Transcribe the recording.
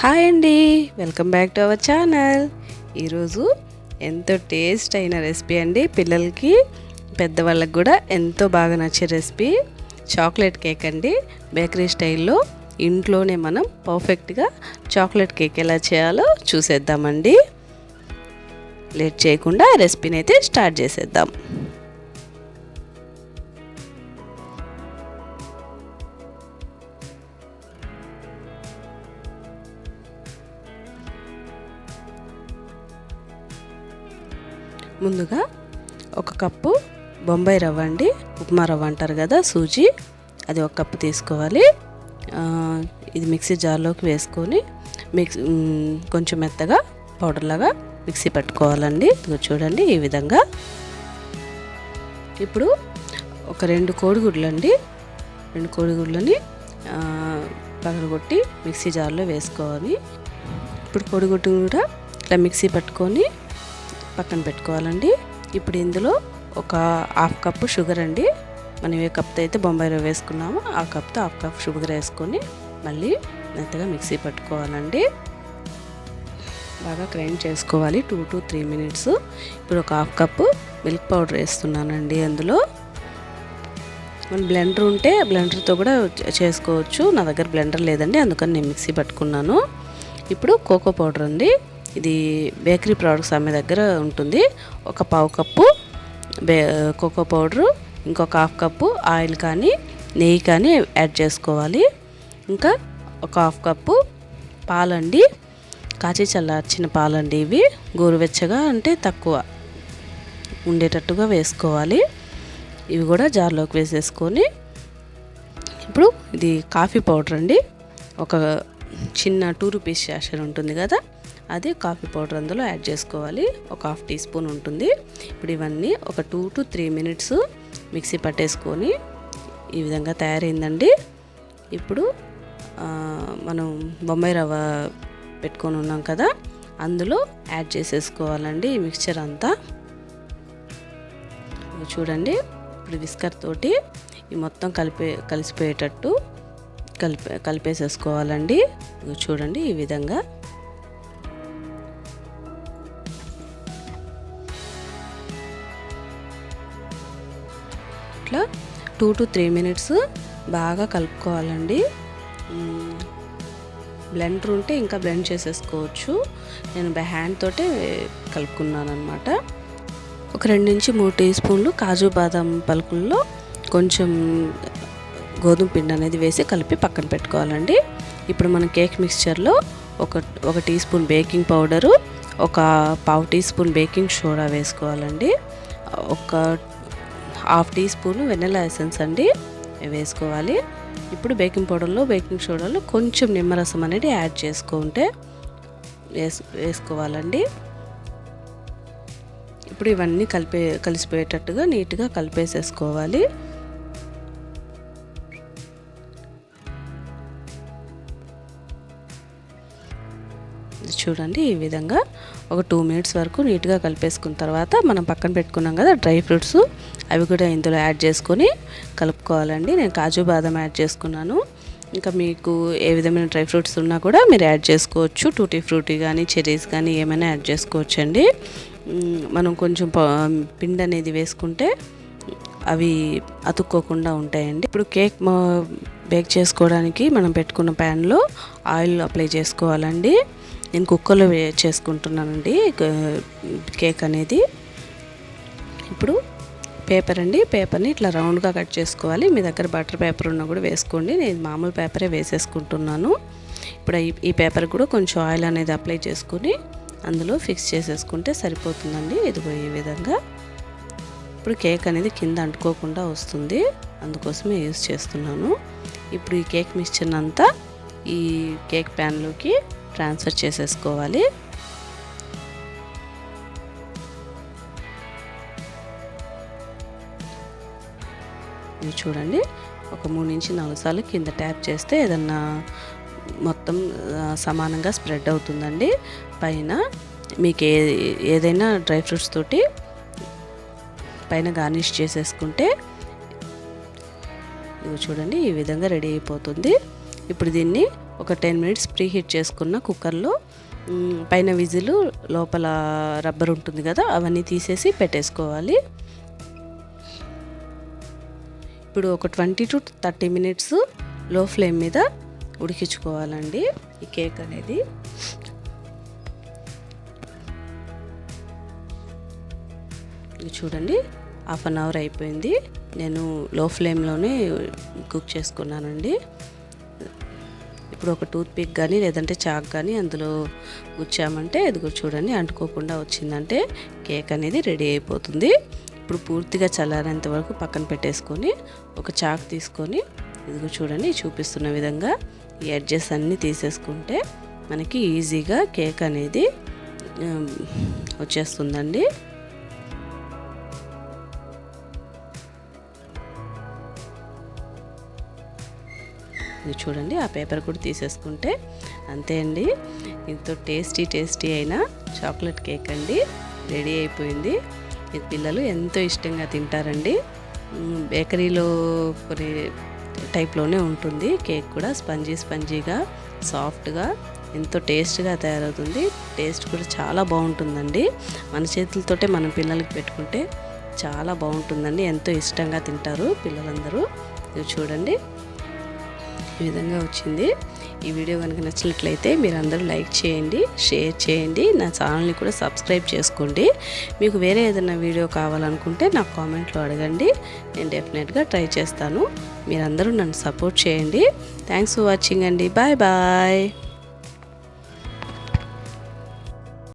Hi అండి welcome back to our channel. ఈరోజు ఎంతో టేస్ట్ అయిన రెసిపీ అండి. పిల్లలకి పెద్దవాళ్ళకి కూడా ఎంతో బాగా నచ్చే రెసిపీ. చాక్లెట్ కేక్ అండి. బేకరీ స్టైల్లో ఇంట్లోనే మనం పర్ఫెక్ట్గా చాక్లెట్ కేక్ ఎలా చేయాలో చూసేద్దామండి. లేట్ చేయకుండా రెసిపీని అయితే స్టార్ట్ చేసేద్దాం. ముందుగా ఒక కప్పు బొంబాయి రవ్వ అండి. ఉప్మా రవ్వ అంటారు కదా సూజీ. అది ఒక కప్పు తీసుకోవాలి. ఇది మిక్సీ జార్లోకి వేసుకొని మిక్స్ కొంచెం మెత్తగా పౌడర్ లాగా మిక్సీ పట్టుకోవాలండి. చూడండి ఈ విధంగా. ఇప్పుడు ఒక రెండు కోడిగుడ్లు అండి రెండు కోడిగుడ్లని పగలగొట్టి మిక్సీ జార్లో వేసుకోవాలి. ఇప్పుడు కోడిగుడ్డు కూడా ఇట్లా మిక్సీ పట్టుకొని పక్కన పెట్టుకోవాలండి. ఇప్పుడు ఇందులో ఒక హాఫ్ కప్పు షుగర్ అండి. మనం ఏ కప్తో అయితే బొంబాయి రవ్వ వేసుకున్నామో ఆ కప్తో హాఫ్ కప్ షుగర్ వేసుకొని మళ్ళీ మెత్తగా మిక్సీ పట్టుకోవాలండి. బాగా గ్రైండ్ చేసుకోవాలి. Two to three minutes. ఇప్పుడు ఒక హాఫ్ కప్పు మిల్క్ పౌడర్ వేస్తున్నానండి అందులో. మన బ్లెండర్ ఉంటే బ్లెండర్తో కూడా చేసుకోవచ్చు. నా దగ్గర బ్లెండర్ లేదండి అందుకని నేను మిక్సీ పట్టుకున్నాను. ఇప్పుడు కోకో పౌడర్ అండి. ఇది బేకరీ ప్రోడక్ట్స్ ఆమె దగ్గర ఉంటుంది. ఒక పావు కప్పు బే కోకో పౌడరు ఇంకొక హాఫ్ కప్పు ఆయిల్ కానీ నెయ్యి కానీ యాడ్ చేసుకోవాలి. ఇంకా ఒక హాఫ్ కప్పు పాలండి. కాచి చల్లార్చిన పాలండి ఇవి. గోరువెచ్చగా అంటే తక్కువ ఉండేటట్టుగా వేసుకోవాలి. ఇవి కూడా జార్లోకి వేసేసుకొని. ఇప్పుడు ఇది కాఫీ పౌడర్ అండి. ఒక చిన్న టూ రూపీస్ శాషన్ ఉంటుంది కదా. అది కాఫీ పౌడర్ అందులో యాడ్ చేసుకోవాలి. ఒక హాఫ్ టీ స్పూన్ ఉంటుంది. ఇప్పుడు ఇవన్నీ ఒక two to three minutes mixie పట్టేసుకొని ఈ విధంగా తయారైందండి. ఇప్పుడు మనం బొంబాయి రవ్వ పెట్టుకొని ఉన్నాం కదా అందులో యాడ్ చేసేసుకోవాలండి ఈ మిక్చర్ అంతా. చూడండి ఇప్పుడు విస్కర్ తోటి ఈ మొత్తం కలిపే కలిసిపోయేటట్టు కలిపే కలిపేసేసుకోవాలండి. చూడండి ఈ విధంగా ఇట్లా టూ టు త్రీ మినిట్స్ బాగా కలుపుకోవాలండి. బ్లెండర్ ఉంటే ఇంకా బ్లెండ్ చేసేసుకోవచ్చు. నేను బై హ్యాండ్ తోటే కలుపుకున్నాను అనమాట ఒక రెండు నుంచి మూడు టీ స్పూన్లు కాజు బాదం పలుకుల్లో కొంచెం గోధుమ పిండి అనేది వేసి కలిపి పక్కన పెట్టుకోవాలండి. ఇప్పుడు మనం కేక్ మిక్స్చర్లో ఒక ఒక టీ స్పూన్ బేకింగ్ పౌడరు ఒక పావు టీ స్పూన్ బేకింగ్ సోడా వేసుకోవాలండి. ఒక half teaspoon vanilla essence అండి వేసుకోవాలి. ఇప్పుడు బేకింగ్ పౌడర్లో బేకింగ్ సోడాలో కొంచెం నిమ్మరసం అనేది యాడ్ చేసుకుంటే వేసు వేసుకోవాలండి. ఇప్పుడు ఇవన్నీ కలిపే కలిసిపోయేటట్టుగా నీట్గా కలిపేసేసుకోవాలి. చూడండి ఈ విధంగా ఒక టూ మినిట్స్ వరకు నీట్గా కలిపేసుకున్న తర్వాత మనం పక్కన పెట్టుకున్నాం కదా డ్రై ఫ్రూట్స్ అవి కూడా ఇందులో యాడ్ చేసుకొని కలుపుకోవాలండి. నేను కాజు బాదం యాడ్ చేసుకున్నాను. ఇంకా మీకు ఏ విధమైన డ్రై ఫ్రూట్స్ ఉన్నా కూడా మీరు యాడ్ చేసుకోవచ్చు. టూటీ ఫ్రూటీ కానీ చెరీస్ కానీ ఏమైనా యాడ్ చేసుకోవచ్చు అండి మనం కొంచెం ప- పిండి అనేది వేసుకుంటే అవి అతుక్కోకుండా ఉంటాయండి. ఇప్పుడు కేక్ బేక్ చేసుకోవడానికి మనం పెట్టుకున్న ప్యాన్లో ఆయిల్ అప్లై చేసుకోవాలండి. నేను కుక్కర్లో వే చేసుకుంటున్నానండి. కేక్ అనేది. ఇప్పుడు పేపర్ అండి. పేపర్ని ఇట్లా రౌండ్గా కట్ చేసుకోవాలి. మీ దగ్గర బటర్ పేపర్ ఉన్నా కూడా వేసుకోండి. నేను మామూలు పేపరే వేసేసుకుంటున్నాను. ఇప్పుడు ఈ- ఈ పేపర్ కూడా కొంచెం ఆయిల్ అనేది అప్లై చేసుకొని అందులో ఫిక్స్ చేసేసుకుంటే సరిపోతుందండి. ఇదిగో ఈ విధంగా. ఇప్పుడు కేక్ అనేది కింద అంటుకోకుండా వస్తుంది. అందుకోసమే యూస్ చేస్తున్నాను. ఇప్పుడు ఈ కేక్ మిక్చర్ అంతా ఈ కేక్ ప్యాన్లోకి ట్రాన్స్ఫర్ చేసేసుకోవాలి. ఇది చూడండి. ఒక మూడు నుంచి నాలుగు సార్లు కింద ట్యాప్ చేస్తే ఏదన్నా మొత్తం సమానంగా స్ప్రెడ్ అవుతుందండి. పైన మీకు ఏ ఏదైనా డ్రై ఫ్రూట్స్ తోటి పైన గార్నిష్ చేసేసుకుంటే ఇవి చూడండి ఈ విధంగా రెడీ అయిపోతుంది. ఇప్పుడు దీన్ని ఒక టెన్ మినిట్స్ ప్రీ హీట్ చేసుకున్న కుక్కర్లో పైన విజిల్ లోపల రబ్బర్ ఉంటుంది కదా అవన్నీ తీసేసి పెట్టేసుకోవాలి. ఇప్పుడు ఒక ట్వంటీ టు థర్టీ మినిట్స్లో ఫ్లేమ్ మీద ఉడికించుకోవాలండి ఈ కేక్ అనేది. చూడండి హాఫ్ అన్ అవర్ అయిపోయింది. నేను లో ఫ్లేమ్లోనే కుక్ చేసుకున్నానండి. ఇప్పుడు ఒక టూత్ పిక్ కానీ లేదంటే చాక్ కానీ అందులో గుచ్చామంటే ఇదిగో చూడండి అంటుకోకుండా వచ్చిందంటే కేక్ అనేది రెడీ అయిపోతుంది. ఇప్పుడు పూర్తిగా చల్లారేంత వరకు పక్కన పెట్టేసుకొని ఒక చాక్ తీసుకొని ఇదిగో చూడండి చూపిస్తున్న విధంగా ఈ ఎడ్జెస్ అన్నీ తీసేసుకుంటే మనకి ఈజీగా కేక్ అనేది వచ్చేస్తుందండి. ఇది చూడండి ఆ పేపర్ కూడా తీసేసుకుంటే అంతే అండి. ఎంతో టేస్టీ టేస్టీ అయిన చాక్లెట్ కేక్ అండి. రెడీ అయిపోయింది. ఇది పిల్లలు ఎంతో ఇష్టంగా తింటారండి. బేకరీలో కొన్ని టైప్లోనే ఉంటుంది. కేక్ కూడా స్పంజీ స్పంజీగా సాఫ్ట్గా ఎంతో టేస్ట్గా తయారవుతుంది. టేస్ట్ కూడా చాలా బాగుంటుందండి. మన చేతులతోటే మనం పిల్లలకి పెట్టుకుంటే చాలా బాగుంటుందండి. ఎంతో ఇష్టంగా తింటారు పిల్లలందరూ. ఇది చూడండి. ఈ విధంగా వచ్చింది. ఈ వీడియో కనుక నచ్చినట్లయితే మీరు అందరూ లైక్ చేయండి షేర్ చేయండి నా ఛానల్ని కూడా సబ్స్క్రైబ్ చేసుకోండి. మీకు వేరే ఏదైనా వీడియో కావాలనుకుంటే నాకు కామెంట్లో అడగండి. నేను డెఫినెట్గా ట్రై చేస్తాను. మీరందరూ నన్ను సపోర్ట్ చేయండి. థ్యాంక్స్ ఫర్ వాచింగ్ అండి. Bye bye.